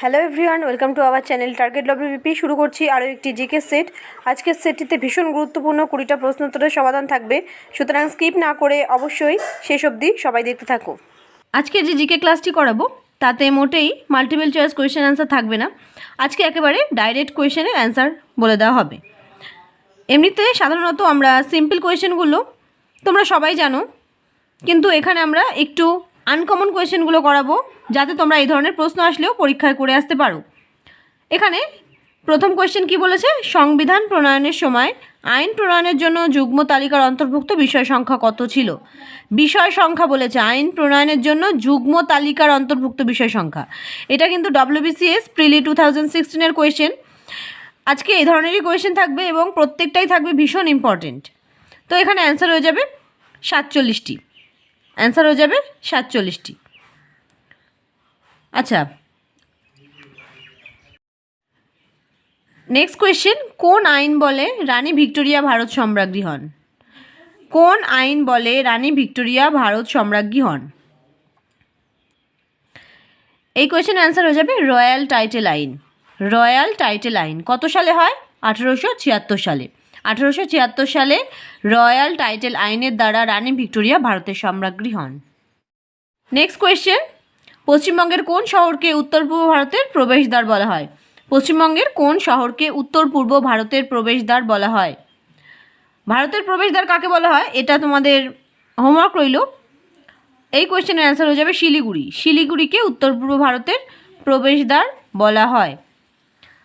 Hello everyone welcome to our channel target WBP শুরু করছি আরও একটি জিকে সেট আজকের সেটটিতে ভীষণ গুরুত্বপূর্ণ কুড়িটা প্রশ্নোত্তরের সমাধান থাকবে। সুতরাং স্কিপ না করে অবশ্যই শেষ অবধি সবাই দেখতে থাকো। আজকে যে জিকে ক্লাসটি করাবো, তাতে মোটেই মাল্টিপল চয়েস কোয়েশ্চেন অ্যান্সার থাকবে না। আজকে একেবারে ডাইরেক্ট কোয়েশ্চেনের অ্যান্সার বলে দেওয়া হবে। এমনিতে সাধারণত আমরা সিম্পল কোয়েশ্চেনগুলো তোমরা সবাই জানো, কিন্তু এখানে আমরা একটু আনকমন কোয়েশ্চেনগুলো করাবো, যাতে তোমরা এই ধরনের প্রশ্ন আসলেও পরীক্ষায় করে আসতে পারো। এখানে প্রথম কোয়েশ্চেন কি বলেছে? সংবিধান প্রণয়নের সময় আইন প্রণয়নের জন্য যুগ্ম তালিকার অন্তর্ভুক্ত বিষয় সংখ্যা কত ছিল? বিষয় সংখ্যা বলেছে আইন প্রণয়নের জন্য যুগ্ম তালিকার অন্তর্ভুক্ত বিষয় সংখ্যা। এটা কিন্তু ডব্লিউবিসিএস প্রিলি টু থাউজেন্ড সিক্সটিনের কোয়েশ্চেন আজকে এই ধরনেরই কোয়েশ্চেন থাকবে এবং প্রত্যেকটাই থাকবে ভীষণ ইম্পর্টেন্ট তো এখানে অ্যান্সার হয়ে যাবে সাতচল্লিশটি। অ্যান্সার হয়ে যাবে সাতচল্লিশটি। আচ্ছা। নেক্সট কোয়েশ্চেন কোন আইন বলে রানী ভিক্টোরিয়া ভারত সম্রাজ্ঞী হন? কোন আইন বলে রানী ভিক্টোরিয়া ভারত সম্রাজ্ঞী হন? এই কোয়েশ্চেনের অ্যান্সার হয়ে যাবে রয়্যাল টাইটেল আইন। রয়্যাল টাইটেল আইন কত সালে হয়? আঠেরোশো ছিয়াত্তর সালে। আঠেরোশো সালে রয়্যাল টাইটেল আইনের দ্বারা রানী ভিক্টোরিয়া ভারতের সম্রাজ্ঞী হন। নেক্সট কোয়েশ্চেন পশ্চিমবঙ্গের কোন শহরকে উত্তর পূর্ব ভারতের প্রবেশদ্বার বলা হয়? পশ্চিমবঙ্গের কোন শহরকে উত্তর পূর্ব ভারতের প্রবেশদ্বার বলা হয়? ভারতের প্রবেশদ্বার কাকে বলা হয়? এটা তোমাদের হোমওয়ার্ক রইল। এই কোয়েশ্চেনের অ্যান্সার হয়ে যাবে শিলিগুড়ি। শিলিগুড়িকে উত্তর পূর্ব ভারতের প্রবেশদ্বার বলা হয়।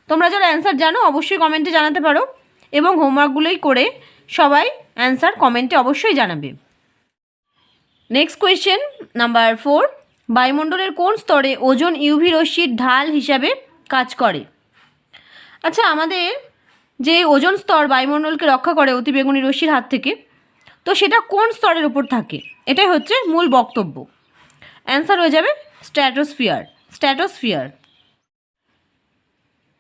তোমরা যারা অ্যান্সার জানো, অবশ্যই কমেন্টে জানাতে পারো। এবং হোমওয়ার্কগুলোই করে সবাই অ্যান্সার কমেন্টে অবশ্যই জানাবে। নেক্সট কোয়েশ্চেন নাম্বার ফোর বায়ুমণ্ডলের কোন স্তরে ওজন ইউভি রশ্মির ঢাল হিসাবে কাজ করে? আচ্ছা আমাদের যে ওজন স্তর বায়ুমণ্ডলকে রক্ষা করে অতিবেগুনি রশ্মির হাত থেকে, তো সেটা কোন স্তরের উপর থাকে? এটাই হচ্ছে মূল বক্তব্য। অ্যান্সার হয়ে যাবে stratosphere stratosphere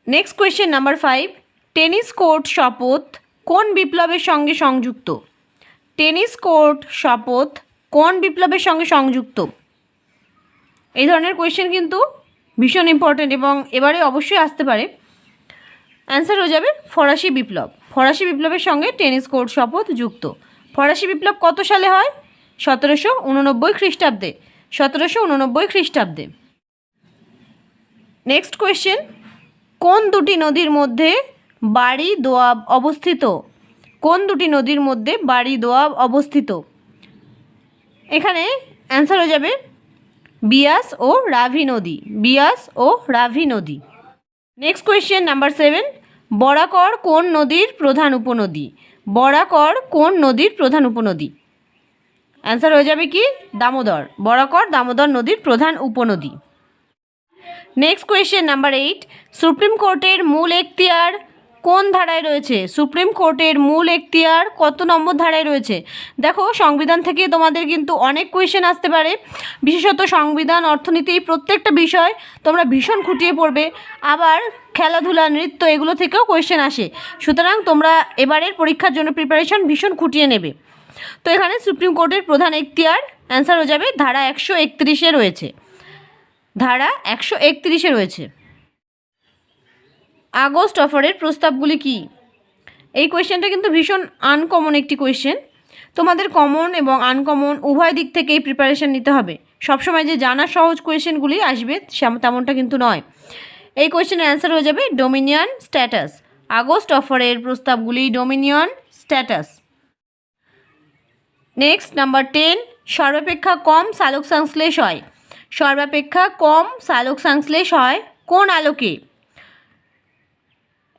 next question number five tennis court শপথ কোন বিপ্লবের সঙ্গে সংযুক্ত? টেনিস কোর্ট শপথ কোন বিপ্লবের সঙ্গে সংযুক্ত? এই ধরনের কোয়েশ্চেন কিন্তু ভীষণ ইম্পর্ট্যান্ট এবং এবারে অবশ্যই আসতে পারে। অ্যান্সার হয়ে যাবে ফরাসি বিপ্লব। ফরাসি বিপ্লবের সঙ্গে টেনিস কোর্ট শপথ যুক্ত। ফরাসি বিপ্লব কত সালে হয়? সতেরোশো উননব্বই খ্রিস্টাব্দে। সতেরোশো উননব্বই খ্রিস্টাব্দে। নেক্সট কোয়েশ্চেন কোন দুটি নদীর মধ্যে বাড়ি দোয়াব অবস্থিত? কোন দুটি নদীর মধ্যে বাড়ি দোয়াব অবস্থিত? এখানে অ্যান্সার হয়ে যাবে বিয়াস ও রাভি নদী। বিয়াস ও রাভি নদী। Next question number seven Barakar কোন নদীর প্রধান উপনদী? বরাকর কোন নদীর প্রধান উপনদী? অ্যান্সার হয়ে যাবে কি? দামোদর। বরাকর দামোদর নদীর প্রধান উপনদী। Next question number eight supreme কোর্টের মূল এখতিয়ার কোন ধারায় রয়েছে? সুপ্রিম কোর্টের মূল এখতিয়ার কত নম্বর ধারায় রয়েছে? দেখো, সংবিধান থেকে তোমাদের কিন্তু অনেক কোয়েশ্চেন আসতে পারে। বিশেষত সংবিধান, অর্থনীতি, প্রত্যেকটা বিষয় তোমরা ভীষণ খুঁটিয়ে পড়বে। আবার খেলাধুলা, নৃত্য, এগুলো থেকেও কোয়েশ্চেন আসে। সুতরাং তোমরা এবারের পরীক্ষার জন্য প্রিপারেশন ভীষণ খুঁটিয়ে নেবে। তো এখানে সুপ্রিম কোর্টের প্রধান এখতিয়ার অ্যান্সার হয়ে যাবে। ধারা একশো একত্রিশে রয়েছে। ধারা একশো একত্রিশে রয়েছে। আগস্ট অফারের প্রস্তাবগুলি কি? এই কোয়েশ্চেনটা কিন্তু ভীষণ আনকমন একটি কোয়েশ্চেন। তোমাদের কমন এবং আনকমন উভয় দিক থেকেই প্রিপারেশন নিতে হবে। সবসময় যে জানা সহজ কোয়েশ্চেনগুলি আসবে তেমনটা কিন্তু নয়। এই কোয়েশ্চেনের অ্যান্সার হয়ে যাবে ডোমিনিয়ন স্ট্যাটাস আগস্ট অফারের প্রস্তাবগুলি dominion status next number ten সর্বাপেক্ষা কম সালোক সংশ্লেষ হয়। সর্বাপেক্ষা কম সালোক সংশ্লেষ হয় কোন আলোকে?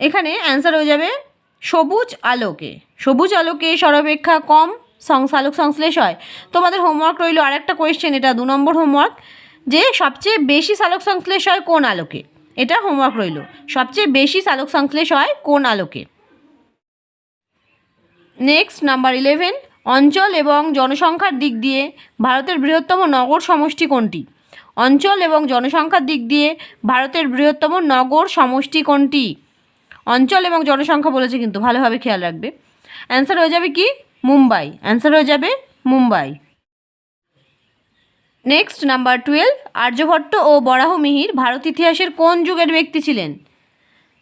এখানে অ্যান্সার হয়ে যাবে সবুজ আলোকে। সবুজ আলোকে সর্বাপেক্ষা কম সং- সালোক সংশ্লেষ হয়। তোমাদের হোমওয়ার্ক রইল আরেকটা কোয়েশ্চেন এটা দু নম্বর হোমওয়ার্ক যে সবচেয়ে বেশি সালোক সংশ্লেষ হয় কোন আলোকে? এটা হোমওয়ার্ক রইল। সবচেয়ে বেশি সালোক সংশ্লেষ হয় কোন আলোকে? নেক্সট নাম্বার ইলেভেন অঞ্চল এবং জনসংখ্যার দিক দিয়ে ভারতের বৃহত্তম নগর সমষ্টি কোনটি? অঞ্চল এবং জনসংখ্যার দিক দিয়ে ভারতের বৃহত্তম নগর সমষ্টি কোনটি? অঞ্চল এবং জনসংখ্যা বলেছে কিন্তু ভালোভাবে খেয়াল রাখবে। অ্যান্সার হয়ে যাবে কি? মুম্বাই। অ্যান্সার হয়ে যাবে Mumbai. Next number twelve Aryabhata ও বরাহ মিহির ভারত ইতিহাসের কোন যুগের ব্যক্তি ছিলেন?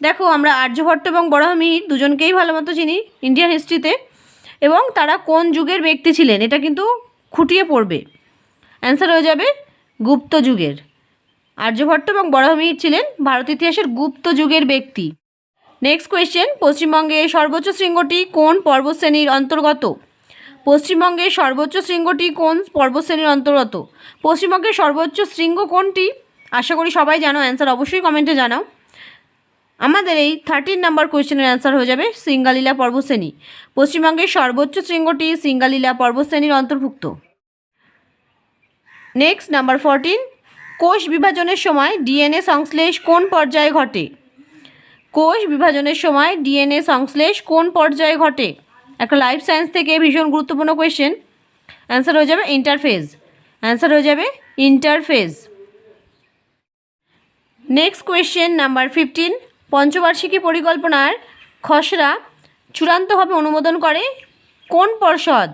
দেখো, আমরা আর্যভট্ট এবং বরাহ মিহির দুজনকেই ভালো মতো চিনি ইন্ডিয়ান হিস্ট্রিতে, এবং তারা কোন যুগের ব্যক্তি ছিলেন? এটা কিন্তু খুঁটিয়ে পড়বে। অ্যান্সার হয়ে যাবে গুপ্ত যুগের। আর্যভট্ট এবং বরাহমিহির ছিলেন ভারত ইতিহাসের গুপ্ত যুগের ব্যক্তি। নেক্সট কোয়েশ্চেন পশ্চিমবঙ্গের সর্বোচ্চ শৃঙ্গটি কোন পর্বতশ্রেণীর অন্তর্গত? পশ্চিমবঙ্গের সর্বোচ্চ শৃঙ্গটি কোন পর্বতশ্রেণীর অন্তর্গত? পশ্চিমবঙ্গের সর্বোচ্চ শৃঙ্গ কোনটি? আশা করি সবাই জানো অ্যান্সার অবশ্যই কমেন্টে জানাও। আমাদের এই থার্টিন নাম্বার কোয়েশ্চেনের অ্যান্সার হয়ে যাবে, সিঙ্গালীলা পর্বশ্রেণী। পশ্চিমবঙ্গের সর্বোচ্চ শৃঙ্গটি সিঙ্গালীলা পর্বশ্রেণীর অন্তর্ভুক্ত। নেক্সট নাম্বার ফোরটিন কোষ বিভাজনের সময় ডিএনএ সংশ্লেষ কোন পর্যায়ে ঘটে? কোষ বিভাজনের সময় ডিএনএ সংশ্লেষ কোন পর্যায়ে ঘটে? একটা লাইফ সায়েন্স থেকে ভীষণ গুরুত্বপূর্ণ কোয়েশ্চেন অ্যান্সার হয়ে যাবে ইন্টারফেজ অ্যান্সার হয়ে যাবে interphase next question number fifteen পঞ্চবার্ষিকী পরিকল্পনার খসড়া চূড়ান্তভাবে অনুমোদন করে কোন পর্ষদ?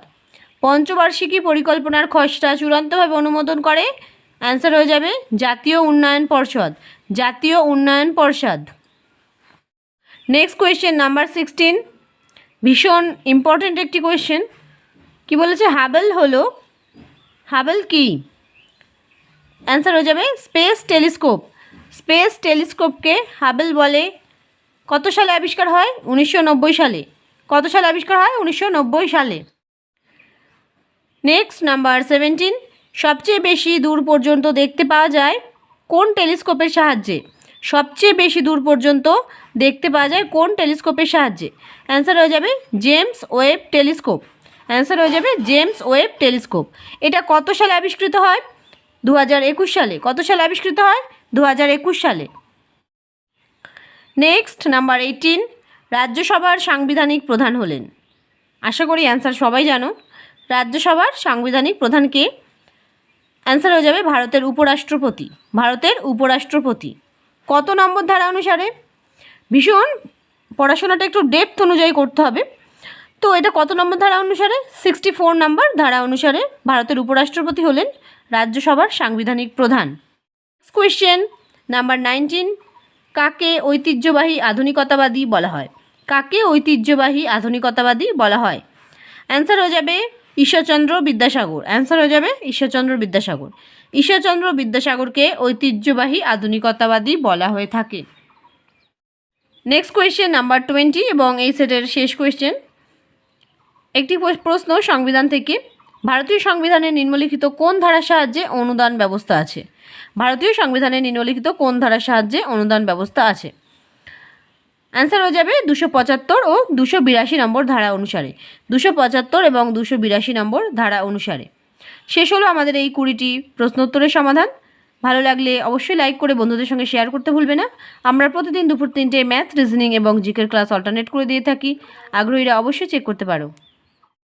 পঞ্চবার্ষিকী পরিকল্পনার খসড়া চূড়ান্তভাবে অনুমোদন করে। অ্যান্সার হয়ে যাবে জাতীয় উন্নয়ন পর্ষদ। জাতীয় উন্নয়ন পর্ষদ। নেক্সট কোয়েশ্চেন নাম্বার সিক্সটিন ভীষণ ইম্পর্ট্যান্ট একটি কোয়েশ্চেন কি বলেছে? হাবেল হলো হাবেল কি? অ্যান্সার হয়ে যাবে স্পেস টেলিস্কোপ স্পেস টেলিস্কোপকে হাবেল বলে কত সালে আবিষ্কার হয়? উনিশশো নব্বই সালে। কত সালে আবিষ্কার হয়? উনিশশো নব্বই সালে। নেক্সট নাম্বার সেভেন্টিন সবচেয়ে বেশি দূর পর্যন্ত দেখতে পাওয়া যায় কোন টেলিস্কোপের সাহায্যে? সবচেয়ে বেশি দূর পর্যন্ত দেখতে পাওয়া যায় কোন টেলিস্কোপের সাহায্যে? অ্যান্সার হয়ে যাবে জেমস ওয়েব টেলিস্কোপ অ্যান্সার হয়ে যাবে জেমস ওয়েব টেলিস্কোপ এটা কত সালে আবিষ্কৃত হয়? দু হাজার একুশ সালে। কত সালে আবিষ্কৃত হয়? দু হাজার একুশ সালে। নেক্সট নাম্বার এইটিন রাজ্যসভার সাংবিধানিক প্রধান হলেন। আশা করি অ্যান্সার সবাই জানো। রাজ্যসভার সাংবিধানিক প্রধানকে অ্যান্সার হয়ে যাবে ভারতের উপরাষ্ট্রপতি। ভারতের উপরাষ্ট্রপতি। কত নম্বর ধারা অনুসারে? ভীষণ পড়াশোনাটা একটু ডেপথ অনুযায়ী করতে হবে। তো এটা কত নম্বর ধারা অনুসারে? সিক্সটি ফোর নাম্বার ধারা অনুসারে ভারতের উপরাষ্ট্রপতি হলেন রাজ্যসভার সাংবিধানিক প্রধান। কোয়েশ্চেন নাম্বার নাইনটিন কাকে ঐতিহ্যবাহী আধুনিকতাবাদী বলা হয়? কাকে ঐতিহ্যবাহী আধুনিকতাবাদী বলা হয়? অ্যান্সার হয়ে যাবে ঈশ্বরচন্দ্র বিদ্যাসাগর। অ্যান্সার হয়ে যাবে ঈশ্বরচন্দ্র বিদ্যাসাগর। ঈশ্বরচন্দ্র বিদ্যাসাগরকে ঐতিহ্যবাহী আধুনিকতাবাদী বলা হয়ে থাকে। নেক্সট কোয়েশ্চেন নাম্বার টোয়েন্টি এবং এই সেটের শেষ কোয়েশ্চেন একটি প্রশ্ন সংবিধান থেকে, ভারতীয় সংবিধানে নিম্নলিখিত কোন ধারার সাহায্যে অনুদান ব্যবস্থা আছে? ভারতীয় সংবিধানে নিম্নলিখিত কোন ধারার সাহায্যে অনুদান ব্যবস্থা আছে? অ্যান্সার হয়ে যাবে দুশো পঁচাত্তর ও দুশো বিরাশি নম্বর ধারা অনুসারে। দুশো পঁচাত্তর এবং দুশো বিরাশি নম্বর ধারা অনুসারে। শেষ হলো আমাদের এই কুড়িটি প্রশ্নোত্তরের সমাধান। ভালো লাগলে অবশ্যই লাইক করে বন্ধুদের সঙ্গে শেয়ার করতে ভুলবে না। আমরা প্রতিদিন দুপুর তিনটে ম্যাথ রিজনিং এবং জিকের ক্লাস অল্টারনেট করে দিয়ে থাকি। আগ্রহীরা অবশ্যই চেক করতে পারো।